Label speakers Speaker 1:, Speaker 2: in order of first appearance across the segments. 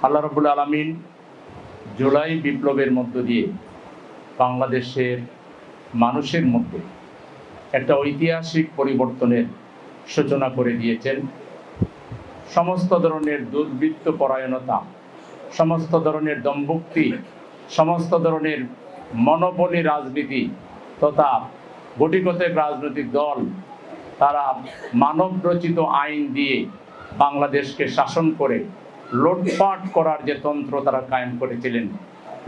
Speaker 1: আল্লাহ রবুল আলমিন জুলাই বিপ্লবের মধ্য দিয়ে বাংলাদেশের মানুষের মধ্যে একটা ঐতিহাসিক পরিবর্তনের সূচনা করে দিয়েছেন। সমস্ত ধরনের দুর্বৃত্ত পরায়ণতা, সমস্ত ধরনের দম্ভুক্তি, সমস্ত ধরনের মনোবলী রাজনীতি তথা গুটিকতেক রাজনৈতিক দল, তারা মানব রচিত আইন দিয়ে বাংলাদেশকে শাসন করে লুটপাট করার যে তন্ত্র তারা কায়েম করেছিলেন,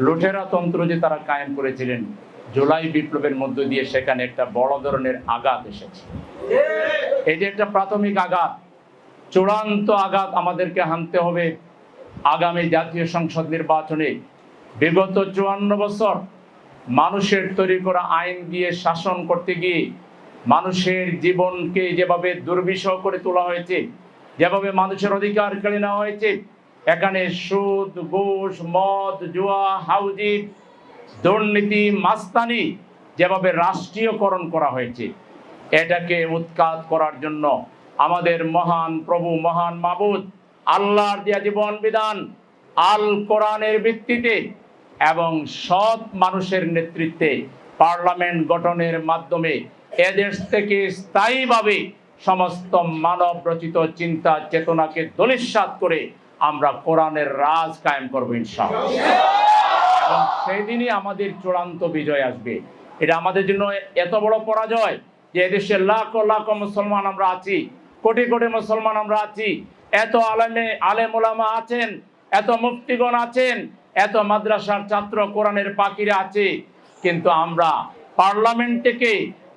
Speaker 1: লুটেরা তন্ত্র যে তারা কায়েম করেছিলেন, জুলাই বিপ্লবের মধ্য দিয়ে সেখানে একটা বড় ধরনের আঘাত এসেছে। এই যে একটা প্রাথমিক আঘাত, চূড়ান্ত আঘাত আমাদেরকে হানতে হবে। আগামী জাতীয় সংসদ নির্বাচনে বিগত চুয়ান্ন বছর মানুষের তৈরি করা আইন দিয়ে শাসন করতে গিয়ে মানুষের জীবনকে যেভাবে দুর্বিষহ করে তোলা হয়েছে যেভাবে মানুষের অধিকার কেড়ে নেওয়া হয়েছে, এখানে সুদ, ঘুষ, মদ, জুয়া, হাউজি, দুর্নীতি, মাস্তানি যেভাবে রাষ্ট্রীয়করণ করা হয়েছে, এটাকে উৎখাত করার জন্য আমাদের মহান প্রভু, মহান মাবুদ, আল্লাহর দেয়া জীবন বিধান, আল কোরআনের ভিত্তিতে এবং সৎ মানুষের নেতৃত্বে পার্লামেন্ট গঠনের মাধ্যমে এদেশ থেকে স্থায়ীভাবে সমস্ত মানব রচিত চিন্তা চেতনাকে দলিস্বাত করে আমরা কোরআনের রাজ কায়েম করব ইনশাআল্লাহ। এবং সেই দিনই আমাদের চূড়ান্ত বিজয় আসবে। এটা আমাদের জন্য এত বড় পরাজয় যে এদেশে লাখ লাখ মুসলমান আমরা আছি, কোটি কোটি মুসলমান আমরা আছি। এত আলেমে, আলেম ওলামা আছেন, এত মুফতিগণ আছেন, এত মাদ্রাসার ছাত্র কোরআনের পাখিরা আছে। কিন্তু আমরা পার্লামেন্ট থেকে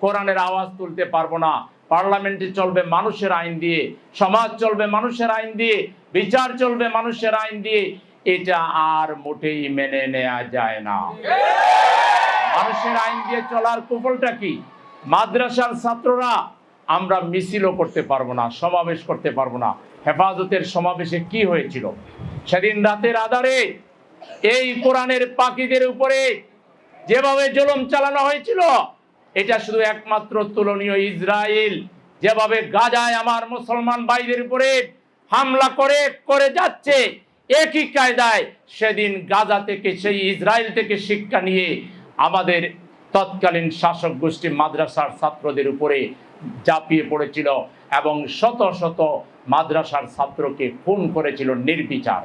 Speaker 1: কোরআনের আওয়াজ তুলতে পারব না। পার্লামেন্টে চলবে মানুষের আইন দিয়ে, সমাজ চলবে মানুষের আইন দিয়ে, বিচার চলবে মানুষের আইন দিয়ে। এটা আর মোটেই মেনে নেওয়া যায় না। মানুষের আইন দিয়ে চলার কুফলটা কি? মাদ্রাসার ছাত্ররা আমরা মিছিলও করতে পারব না, সমাবেশ করতে পারব না। হেফাজতের সমাবেশে কি হয়েছিল? সেদিন রাতের আধারে এই কোরআনের পাখিদের উপরে যেভাবে জলম চালানো হয়েছিল এটা শুধু একমাত্র তুলনীয় ইসরায়েল। যেভাবে গাজায় আমার মুসলমান ভাইদের উপরে হামলা করে করে যাচ্ছে, একই কায়দায় সেদিন গাজা থেকে, সেই ইসরায়েল থেকে শিক্ষা নিয়ে আমাদের তৎকালীন শাসক গোষ্ঠী মাদ্রাসার ছাত্রদের উপরে ঝাঁপিয়ে পড়েছিল এবং শত শত মাদ্রাসার ছাত্রকে খুন করেছিল নির্বিচার।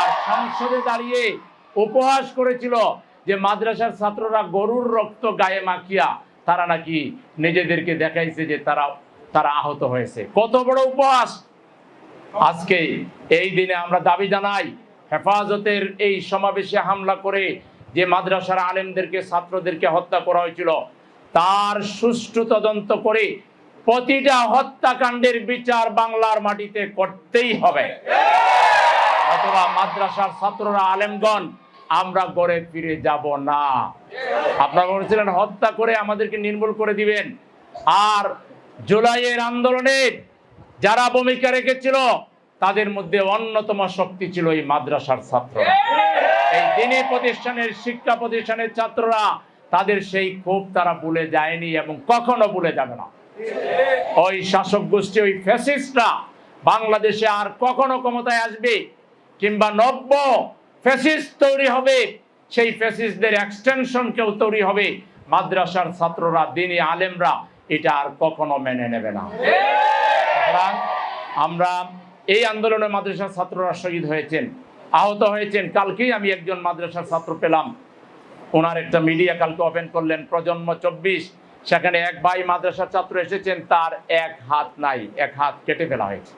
Speaker 1: আর সংসদে দাঁড়িয়ে উপহাস করেছিল যে মাদ্রাসার ছাত্ররা গরুর রক্ত গায়ে মাখিয়া তারা নাকি নিজেদেরকে দেখাইছে যে তারা তারা আহত হয়েছে। কত বড় উপহাস! আজকে এই দিনে আমরা দাবি জানাই, হেফাজতের এই সমাবেশে হামলা করে যে মাদ্রাসার আলেমদেরকে, ছাত্রদেরকে হত্যা করা হয়েছিল, তার সুষ্ঠু তদন্ত করে প্রতিটা হত্যাকাণ্ডের বিচার বাংলার মাটিতে করতেই হবে। অথবা মাদ্রাসার ছাত্ররা, আলেমগণ আমরা গড়ে ফিরে যাব না। আপনারা বলেছিলেন হত্যা করে আমাদেরকে নির্মূল করে দিবেন। আর জুলাইয়ের আন্দোলনে যারা ভূমিকা রেখেছিল, তাদের মধ্যে অন্যতম শক্তি ছিল এই মাদ্রাসার ছাত্র এই দিনী প্রতিষ্ঠানের শিক্ষা প্রতিষ্ঠানের ছাত্ররা, তাদের সেই ক্ষোভ তারা ভুলে যায়নি এবং কখনো ভুলে যাবে না। ওই শাসক গোষ্ঠী, ওই ফ্যাসিস্টরা বাংলাদেশে আর কখনো ক্ষমতায় আসবে কিংবা নব্য ফ্যাসিস্ট তৈরি হবে, সেই ফ্যাসিস্টদের এক্সটেনশন কেউ তৈরি হবে। মাদ্রাসার ছাত্ররা, দিনী আলেমরা, এটা আর কখনো মেনে নেবে না। আমরা এই আন্দোলনে মাদ্রাসার ছাত্ররা শহীদ হয়েছেন, আহত হয়েছেন। কালকেই আমি একজন মাদ্রাসার ছাত্র পেলাম। ওনার একটা মিডিয়া কালকে ওপেন করলেন, প্রজন্ম চব্বিশ। সেখানে এক ভাই মাদ্রাসার ছাত্র এসেছেন, তার এক হাত নাই, এক হাত কেটে ফেলা হয়েছে।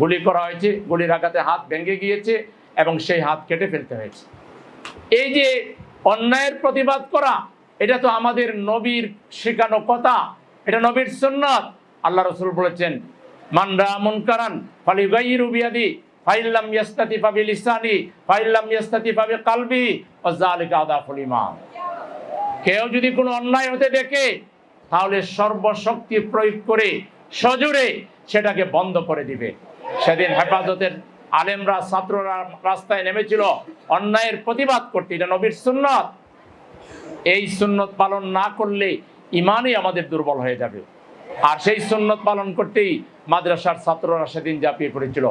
Speaker 1: গুলি করা হয়েছে, গুলির আঘাতে হাত ভেঙে গিয়েছে। এবং সেই হাত কেটে ফেলতে হয়েছে। এই যে অন্যায়ের প্রতিবাদ করা, এটা তো আমাদের নবীর শেখানো কথা, এটা নবীর সুন্নত। আল্লাহ রসুল বলেছেন মানরা মুনকারান ফালি গাইরু বিয়াদি ফাইল্লাম ইয়াস্তাতি ফাবি লিসানি ফাইল্লাম ইয়াস্তাতি ফাবি কালবি ও জালিকা আদাফুল ইমান কেউ যদি কোনো অন্যায় হতে দেখে, তাহলে সর্বশক্তি প্রয়োগ করে সজোরে সেটাকে বন্ধ করে দিবে। সেদিন হেফাজতের আলেমরা ছাত্ররা রাস্তায় নেমেছিল, অন্যায়ের প্রতিবাদ করতে। এটা নবীর সুন্নত। এই সুন্নত পালন না করলে ইমানই আমাদের দুর্বল হয়ে যাবে। আর সেই সুন্নত পালন করতেই মাদ্রাসার ছাত্ররা সেদিন ঝাঁপিয়ে পড়েছিল।